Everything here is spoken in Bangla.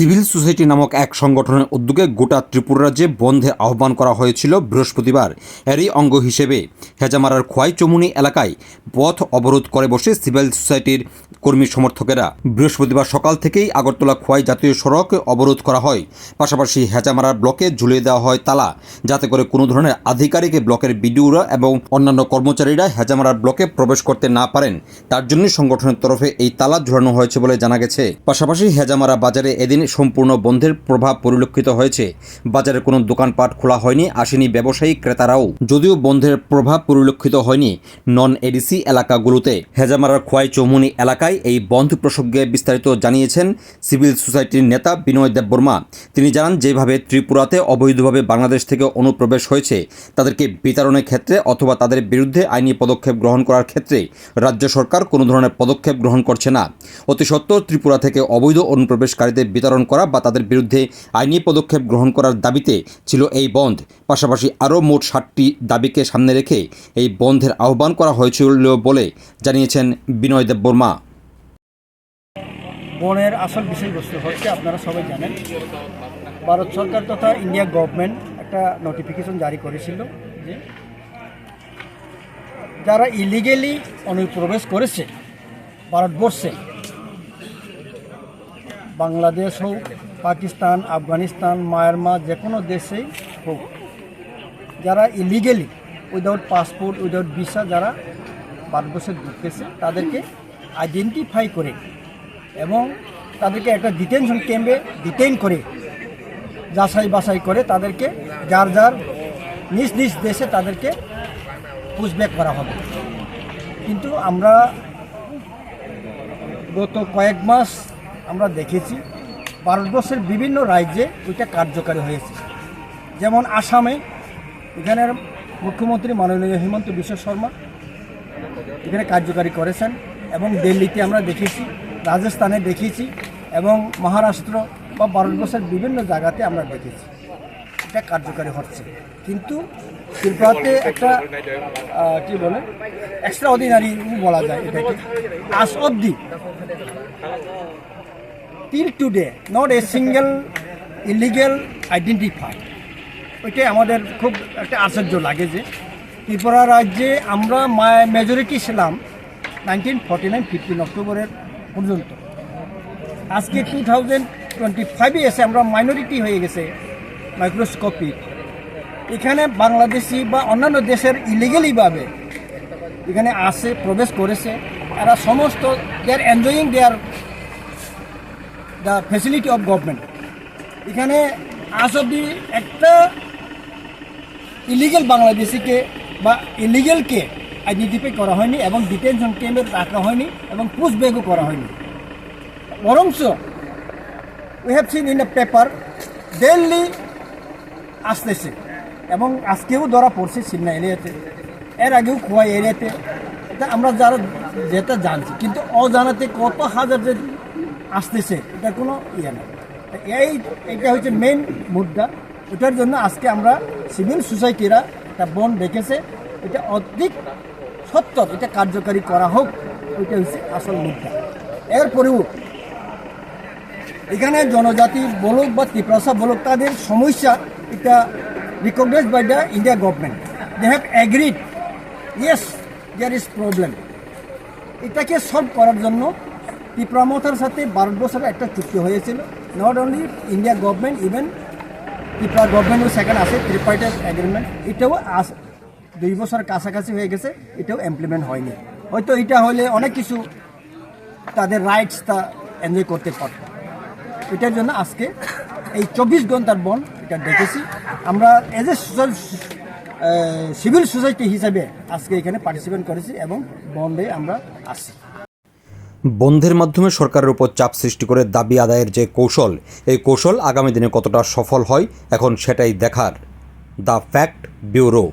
সিভিল সোসাইটি নামক এক সংগঠনের উদ্যোগে গোটা ত্রিপুরা রাজ্যে বন্ধে আহ্বান করা হয়েছিল বৃহস্পতিবার। এরই অঙ্গ হিসেবে হেজামারার খোয়াই চমুনি এলাকায় পথ অবরোধ করে বসে সিভিল সোসাইটির কর্মী সমর্থকেরা। বৃহস্পতিবার সকাল থেকেই আগরতলা খোয়াই জাতীয় সড়ক অবরোধ করা হয়। পাশাপাশি হেজামারার ব্লকে ঝুলিয়ে দেওয়া হয় তালা, যাতে করে কোনো ধরনের আধিকারিক ব্লকের বিডিওরা এবং অন্যান্য কর্মচারীরা হেজামারার ব্লকে প্রবেশ করতে না পারেন। তার জন্য সংগঠনের তরফে এই তালা ঝুলানো হয়েছে বলে জানা গেছে। পাশাপাশি হেজামারা বাজারে এদিন সম্পূর্ণ বন্ধের প্রভাব পরিলক্ষিত হয়েছে। বাজারে কোনো দোকানপাট খোলা হয়নি, আসেনি ব্যবসায়ী ক্রেতারাও। যদিও বন্ধের প্রভাব পরিলক্ষিত হয়নি নন এডিসি এলাকাগুলোতে। হেজামারার খোয়াই চৌমুনি এলাকায় এই বন্ধ প্রসঙ্গে বিস্তারিত জানিয়েছেন সিভিল সোসাইটির নেতা বিনয় দেববর্মা। তিনি জানান, যেভাবে ত্রিপুরাতে অবৈধভাবে বাংলাদেশ থেকে অনুপ্রবেশ হয়েছে, তাদেরকে বিতরণের ক্ষেত্রে অথবা তাদের বিরুদ্ধে আইনি পদক্ষেপ গ্রহণ করার ক্ষেত্রে রাজ্য সরকার কোনো ধরনের পদক্ষেপ গ্রহণ করছে না। অতি সত্ত্বেও ত্রিপুরা থেকে অবৈধ অনুপ্রবেশকারীদের বিতরণ করা বা তাদের বিরুদ্ধে আইনি পদক্ষেপ গ্রহণ করার দাবিতে ছিল এই বন্ধ। পাশাপাশি আরও মোট ষাটটি দাবিকে সামনে রেখে এই বন্ধের আহ্বান করা হয়েছিল বলে জানিয়েছেন বিনয় দেববর্মা বনের আসল বিষয়বস্তু হচ্ছে, আপনারা সবাই জানেন, ভারত সরকার তথা ইন্ডিয়া গভর্নমেন্ট একটা নোটিফিকেশন জারি করেছিল যে যারা ইলিগেলি অনুপ্রবেশ করেছে, ভারতবর্ষে বাংলাদেশ হোক, পাকিস্তান, আফগানিস্তান, মায়ানমার যে কোনো দেশেই হোক, যারা illegally without passport without visa যারা ভারতবর্ষে ঢুকেছে, তাদেরকে আইডেন্টিফাই করে এবং তাদেরকে একটা ডিটেনশন ক্যাম্পে ডিটেন করে, যাচাই বাছাই করে তাদেরকে যার যার নিজ নিজ দেশে তাদেরকে পুষব্যাক করা হবে। কিন্তু আমরা গত কয়েক মাস আমরা দেখেছি, ভারতবর্ষের বিভিন্ন রাজ্যে ওইটা কার্যকারী হয়েছে। যেমন আসামে, এখানের মুখ্যমন্ত্রী মাননীয় হিমন্ত বিশ্ব শর্মা এখানে কার্যকারী করেছেন এবং দিল্লিতে আমরা দেখেছি, রাজস্থানে দেখেছি এবং মহারাষ্ট্র বা ভারতবর্ষের বিভিন্ন জায়গাতে আমরা দেখেছি। এটা কার্যকারী হচ্ছে। কিন্তু ত্রিপুরাতে একটা কি বলে এক্সট্রা অর্ডিনারি বলা যায় এটাকে। আজ অবধি till today not a single illegal identify ওইটাই আমাদের খুব একটা আশ্চর্য লাগে যে ত্রিপুরা রাজ্যে আমরা মেজরিটি ছিলাম নাইনটিন ফর্টি নাইন ফিফটিন অক্টোবরের পর্যন্ত। আজকে টু থাউজেন্ড টোয়েন্টি ফাইভে এসে আমরা মাইনরিটি হয়ে গেছে মাইক্রোস্কোপিক এখানে বাংলাদেশি বা অন্যান্য দেশের ইলিগেলিভাবে এখানে আসে, প্রবেশ করেছে। এরা সমস্ত they are enjoying their the facility of government এখানে আজ অব্দি একটা ইলিগেল বাংলাদেশিকে বা ইলিগেলকে আইডেন্টিফাই করা হয়নি এবং ডিটেনশন ক্যাম্পে রাখা হয়নি এবং পুষব্যাগও করা হয়নি। বরংস we have seen in a paper daily আসতেছে এবং আজকেও ধরা পড়ছে সিমনা এরিয়াতে। এর আগেও খোয়া এরিয়াতে। আমরা যারা যেটা জানছি, কিন্তু অজানাতে কত হাজার যে আসতেছে, এটা কোনো ইয়ে না। এই এটা হচ্ছে মেন মুদ্রা। ওটার জন্য আজকে আমরা সিভিল সোসাইটিরা একটা বন রেখেছে। এটা অধিক সত্তর এটা কার্যকারী করা হোক, ওইটা হচ্ছে আসল মুদ্রা। এরপরেও এখানে জনজাতি বলুক বা ত্রিপ্রাসা বলুক, তাদের সমস্যা এটা recognise by the India government they have agreed yes there is problem এটাকে সলভ করার জন্য ত্রিপুরামথার সাথে ভারতবর্ষের একটা চুক্তি হয়েছিল। Not only India government even Tripura গভর্নমেন্টও সেখানে আছে ত্রিপার্টাইট এগ্রিমেন্ট এটাও আস, দুই বছর কাছাকাছি হয়ে গেছে, এটাও ইমপ্লিমেন্ট হয়নি। হয়তো এটা হলে অনেক কিছু তাদের রাইটস তা এনজয় করতে পারত। এটার জন্য আজকে এই চব্বিশ ঘণ্টার বন এটা দেখেছি। আমরা as a social civil society হিসাবে আজকে এখানে পার্টিসিপেট করেছি এবং বন্ধে আমরা আসছি। বন্ধের মাধ্যমে সরকারের উপর চাপ সৃষ্টি করে দাবি আদায়ের যে কৌশল, এই কৌশল আগামী দিনে কতটা সফল হয়, এখন সেটাই দেখার। The fact bureau.